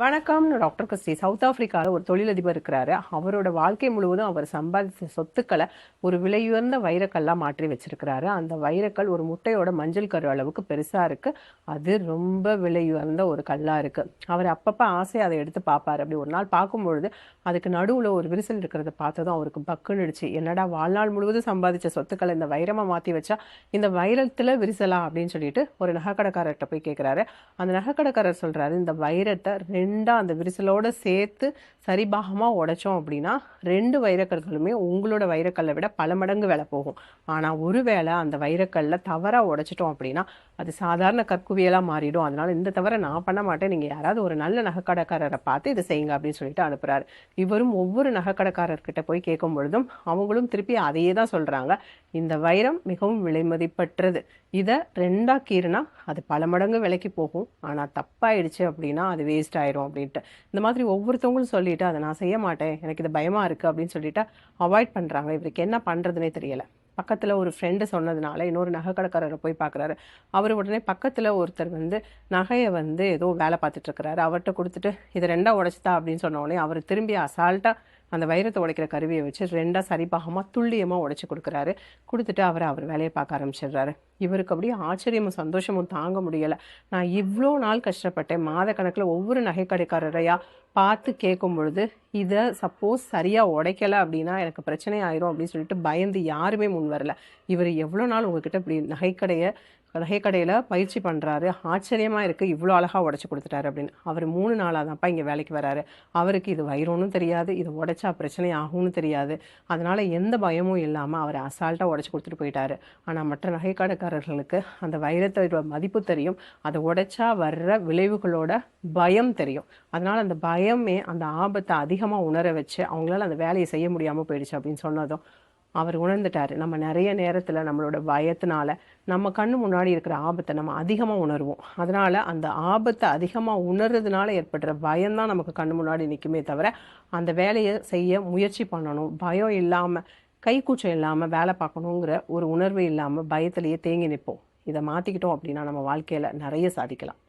வணக்கம் doctor Christie south ஆப்பிரிக்காவில் ஒரு தொழிலதிபர் இருக்கிறாரு. அவரோட வாழ்க்கை முழுவதும் அவர் சம்பாதித்த சொத்துக்களை ஒரு விலையுயர்ந்த வைரக்கல்லாம் மாற்றி வச்சிருக்கிறாரு. அந்த வைரக்கல் ஒரு முட்டையோட மஞ்சள் கரு அளவுக்கு பெருசாக இருக்கு. அது ரொம்ப விலையுயர்ந்த ஒரு கல்லா இருக்கு. அவர் அப்பப்போ ஆசை அதை எடுத்து பார்ப்பாரு. அப்படி ஒரு நாள் பார்க்கும்பொழுது அதுக்கு நடுவில் ஒரு விரிசல் இருக்கிறத பார்த்ததும் அவருக்கு பக்குனுடுச்சு என்னடா வாழ்நாள் முழுவதும் சம்பாதிச்ச சொத்துக்களை இந்த வைரமாக மாற்றி வச்சா இந்த வைரத்தில் விரிசலா? அப்படின்னு சொல்லிட்டு ஒரு நகைக்கடைக்காரர்கிட்ட போய் கேட்குறாரு அந்த நகைக்கடைக்காரர் சொல்கிறாரு இந்த வைரத்தை ரெண்டு அந்த விரிசலோடு சேர்த்து சரிபாகமாக உடைச்சோம் அப்படின்னா ரெண்டு வைரக்கற்களுமே உங்களோட வைரக்கல்லை விட பல மடங்கு வேலை போகும். ஆனால் ஒருவேளை அந்த வைரக்கல்ல தவறாக உடைச்சிட்டோம் அப்படின்னா அது சாதாரண கற்குவியலாக மாறிடும். அதனால் இந்த தவிர நான் பண்ண மாட்டேன். நீங்கள் யாராவது ஒரு நல்ல நகைக்கடைக்காரரை பார்த்து இதை செய்யுங்க அப்படின்னு சொல்லிட்டு அனுப்புகிறாரு இவரும் ஒவ்வொரு நகைக்கடைக்காரர்கிட்ட போய் கேட்கும் பொழுதும் அவங்களும் திருப்பி அதையே தான் சொல்கிறாங்க இந்த வைரம் மிகவும் விலைமதிப்பற்றது இதை ரெண்டாக கீறுனா அது பல மடங்கு விலைக்கு போகும். ஆனால் தப்பாயிடுச்சு அப்படின்னா அது வேஸ்ட் ஆயிரும் அப்படின்ட்டு. இந்த மாதிரி ஒவ்வொருத்தவங்களும் சொல்லிட்டு அதை நான் செய்ய மாட்டேன். எனக்கு இது பயமாக இருக்குது அப்படின்னு சொல்லிட்டு அவாய்ட் பண்ணுறாங்க இவருக்கு என்ன பண்ணுறதுனே தெரியலை. பக்கத்தில் ஒரு ஃப்ரெண்டு சொன்னதுனால இன்னொரு நகை கடைக்காரரை போய் பார்க்குறாரு அவர் உடனே பக்கத்தில் ஒருத்தர் வந்து நகையை வந்து ஏதோ வேலை பார்த்துட்ருக்கிறாரு அவர்கிட்ட கொடுத்துட்டு இதை ரெண்டாக உடச்சிதா? அப்படின்னு சொன்ன உடனே அவர் திரும்பி அசால்ட்டாக அந்த வைரத்தை உடைக்கிற கருவியை வச்சு ரெண்டாக சரிபாகமாக துல்லியமாக உடைச்சி கொடுக்குறாரு. கொடுத்துட்டு அவர் அவர் வேலையை பார்க்க ஆரம்பிச்சிடுறாரு. இவருக்கு அப்படியே ஆச்சரியமும் சந்தோஷமும் தாங்க முடியலை. நான் இவ்வளோ நாள் கஷ்டப்பட்டேன். மாத கணக்கில் ஒவ்வொரு நகைக்கடைக்காரரையா பார்த்து கேட்கும் பொழுது இதை சப்போஸ் சரியாக உடைக்கலை அப்படின்னா எனக்கு பிரச்சனை ஆயிரும் அப்படின்னு சொல்லிட்டு பயந்து யாருமே முன் வரல. இவர் எவ்வளோ நாள் உங்ககிட்ட இப்படி நகைக்கடையை நகைக்கடையில் பயிற்சி பண்ணுறாரு ஆச்சரியமாக இருக்குது இவ்வளோ அழகாக உடச்சி கொடுத்துட்டாரு அப்படின்னு. அவர் மூணு நாளாக தான்ப்பா இங்கே வேலைக்கு வராரு. அவருக்கு இது வயிறுன்னு தெரியாது. இது உடைச்சா பிரச்சனை ஆகும்னு தெரியாது. அதனால் எந்த பயமும் இல்லாமல் அவர் அசால்ட்டாக உடச்சி கொடுத்துட்டு போயிட்டாரு. ஆனால் மற்ற நகைக்கடைக்காரர்களுக்கு அந்த வைரத்தோட மதிப்பு தெரியும். அதை உடைச்சா வர்ற விளைவுகளோட பயம் தெரியும். அதனால் அந்த பயமே அந்த ஆபத்தை அதிகமாக உணர வச்சு அவங்களால அந்த வேலையை செய்ய முடியாமல் போயிடுச்சு அப்படின்னு சொன்னதும் அவர் உணர்ந்துட்டார். நம்ம நிறைய நேரத்தில் நம்மளோட பயத்தினால நம்ம கண்ணு முன்னாடி இருக்கிற ஆபத்தை நம்ம அதிகமாக உணர்வோம். அதனால் அந்த ஆபத்தை அதிகமாக உணர்றதுனால ஏற்படுற பயம்தான் நமக்கு கண்ணு முன்னாடி நிற்குமே தவிர அந்த வேலையை செய்ய முயற்சி பண்ணணும். பயம் இல்லாமல் கைக்கூச்சம் இல்லாமல் வேலை பார்க்கணுங்கிற ஒரு உணர்வு இல்லாமல் பயத்திலேயே தேங்கி நிற்போம். இதை மாற்றிக்கிட்டோம் அப்படின்னா நம்ம வாழ்க்கையில் நிறைய சாதிக்கலாம்.